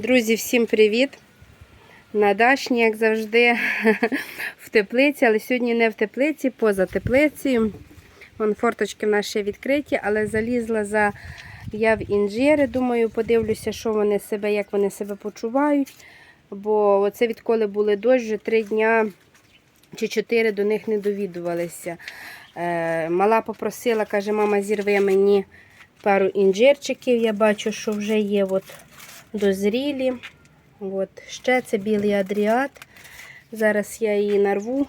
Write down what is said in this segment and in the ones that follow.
Друзі, всім привіт! На Дашні, як завжди, в теплиці, але сьогодні не в теплиці, поза теплицею. Вон форточки в нас ще відкриті, але залізла за я в інжири. Думаю, подивлюся, що вони себе, як вони себе почувають. Бо оце відколи були дощ, вже три дня чи чотири до них не довідувалися. Е, мала попросила, каже, мама, зірви мені пару інжирчиків. Я бачу, що вже є от дозрілі. От. Ще це білий адріат. Зараз я її нарву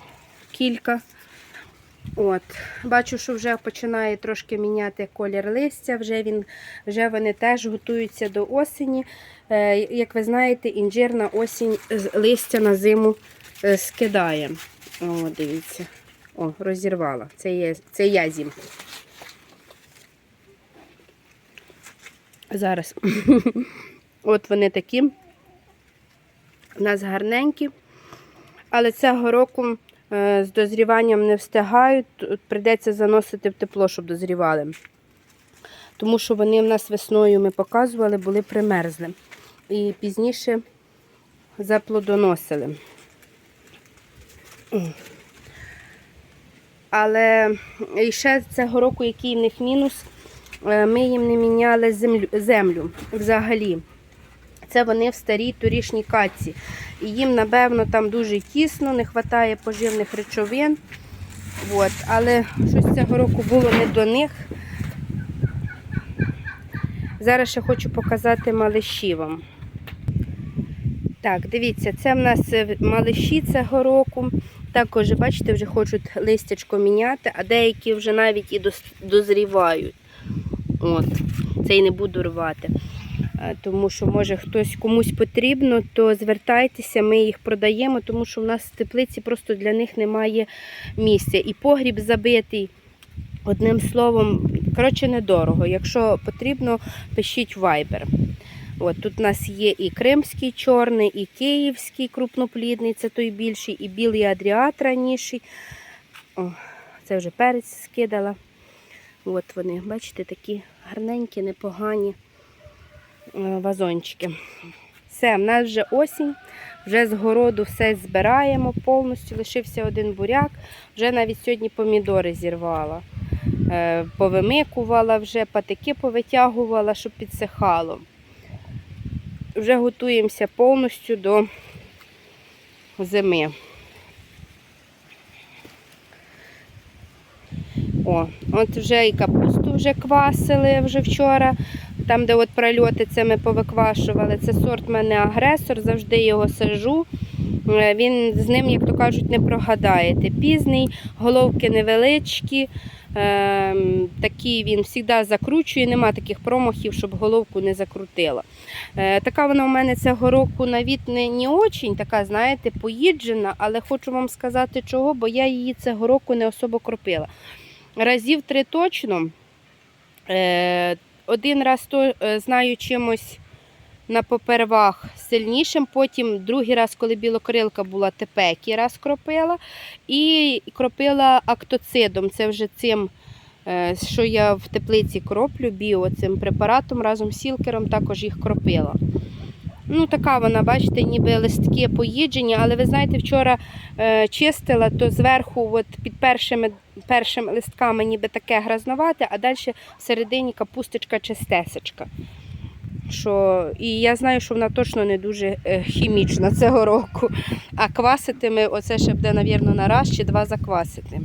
кілька. От. Бачу, що вже починає трошки міняти колір листя, вже, він, вже вони теж готуються до осені. Е, як ви знаєте, інжир на осінь листя на зиму е, скидає. О, дивіться. О, розірвала. Це, є, це я зім. Зараз. От вони такі. У нас гарненькі. Але цього року е, з дозріванням не встигають. Тут Прийдеться заносити в тепло, щоб дозрівали. Тому що вони в нас весною ми показували, були примерзли. І пізніше заплодоносили. Але і ще цього року, який в них мінус, е, ми їм не міняли землю, землю взагалі. Це вони в старій торішній каці. І їм, напевно, там дуже тісно, не вистачає поживних речовин. От. Але щось цього року було не до них. Зараз ще хочу показати малиші вам. Так, дивіться, це в нас е, малиші цього року. Також, бачите, вже хочуть листячко міняти, а деякі вже навіть і дозрівають. От, це і не буду рвати. Е, Тому що, може, хтось комусь потрібно, то звертайтеся, ми їх продаємо, тому що в нас в теплиці просто для них немає місця. І погріб забитий. Одним словом, коротше, недорого. Якщо потрібно, пишіть в Viber. От, тут у нас є і кримський чорний, і київський крупноплідний, це той більший, і білий адріат раніший. О, це вже перець скидала. От вони, бачите, такі гарненькі, непогані вазончики. Все, в нас вже осінь, вже з городу все збираємо повністю. Лишився один буряк. Вже навіть сьогодні помідори зірвала. Е, Повимикувала вже, патики повитягувала, щоб підсихало. Вже готуємося повністю до зими. О, от вже і капусту вже квасили вже вчора. Там, де от прольоти, це ми повиквашували. Це сорт в мене агресор, завжди його сажу. Е, Він з ним, як то кажуть, не прогадаєте. Пізний, головки невеличкі. Ем, Такі він завжди закручує, нема таких промахів, щоб головку не закрутила. Е, Така вона у мене цього року на від не, не очень, така, знаєте, поїджена, але хочу вам сказати чого, бо я її цього року не особо кропила. Разів три точно. Е, Один раз то е, знаю чимось на попервах сильнішим, потім другий раз, коли білокрилка була тепекі, раз кропила. І кропила актоцидом. Це вже цим, е, що я в теплиці кроплю, біо цим препаратом разом з сілкером також їх кропила. Ну, така вона, бачите, ніби листки поїджені, але ви знаєте, вчора е, чистила, то зверху, от під першими, першими листками, ніби таке грязновате, а далі всередині капусточка чистесечка. Що, і я знаю, що вона точно не дуже е, хімічна цього року. А квасити ми, оце ще буде, навірно, на раз чи два заквасити.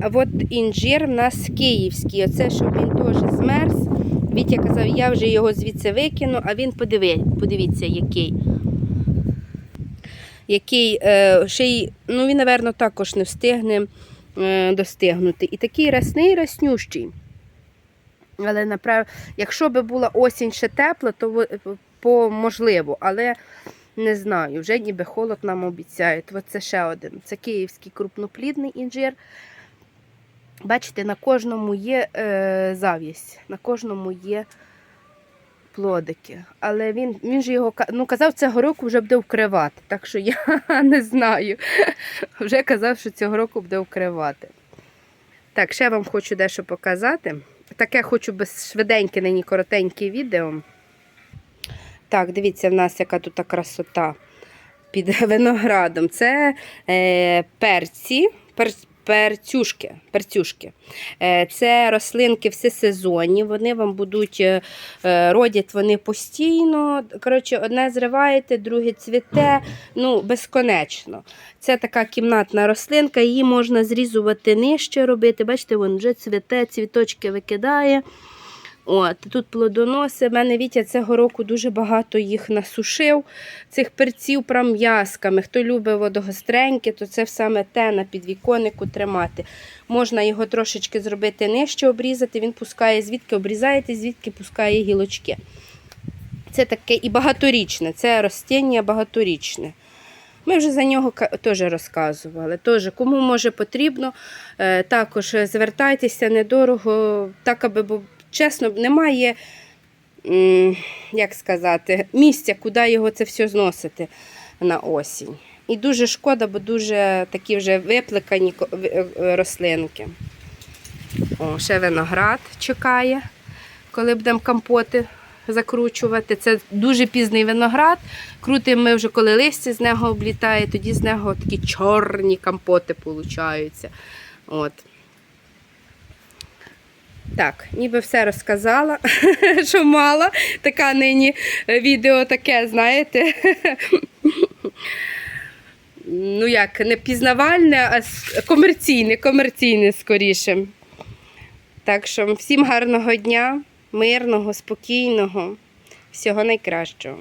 А от інжир в нас київський. Оце, щоб він теж змерз. Вітя казав, я вже його звідси викину, а він подиви, подивіться, який. Який е, ще й, ну він, напевно, також не встигне е, достигнути. І такий рясний, раснющий. Але направ... якщо би була осінь ще тепла, то по можливо, але не знаю, вже ніби холод нам обіцяють. От це ще один. Це київський крупноплідний інжир. Бачите, на кожному є е, завість, на кожному є плодики. Але він, він же його ну, казав, цього року вже буде вкривати. Так що я не знаю. Вже казав, що цього року буде вкривати. Так, ще вам хочу дещо показати. Таке хочу без швиденьке, нині коротеньке відео. Так, дивіться, в нас яка тут красота під виноградом. Це е, перці, пер, перцюшки. перцюшки. Е, це рослинки всесезонні, вони вам будуть, е, е, родять вони постійно. Коротше, одне зриваєте, друге цвіте, ну, безконечно. Це така кімнатна рослинка, її можна зрізувати нижче робити. Бачите, вон вже цвіте, цвіточки викидає. От, тут плодоноси. В мене Вітя цього року дуже багато їх насушив, цих перців прям м'язками. Хто любить водогостреньке, то це саме те на підвіконнику тримати. Можна його трошечки зробити нижче, обрізати, він пускає звідки обрізаєте, звідки пускає гілочки. Це таке і багаторічне, це ростіння багаторічне. Ми вже за нього теж розказували. Теж, кому може потрібно, е, також звертайтеся недорого, так аби чесно, немає, як сказати, місця, куди його це все зносити на осінь. І дуже шкода, бо дуже такі вже виплекані ко- в- е, рослинки. О, ще виноград чекає, коли будемо компоти закручувати. Це дуже пізний виноград. Крутимо ми вже коли листя з нього облітає, тоді з нього такі чорні компоти получаються. Так, ніби все розказала, що мала. Така нині відео таке, знаєте. Ну як, не пізнавальне, а комерційне, комерційне скоріше. Так що всім гарного дня, мирного, спокійного, всього найкращого.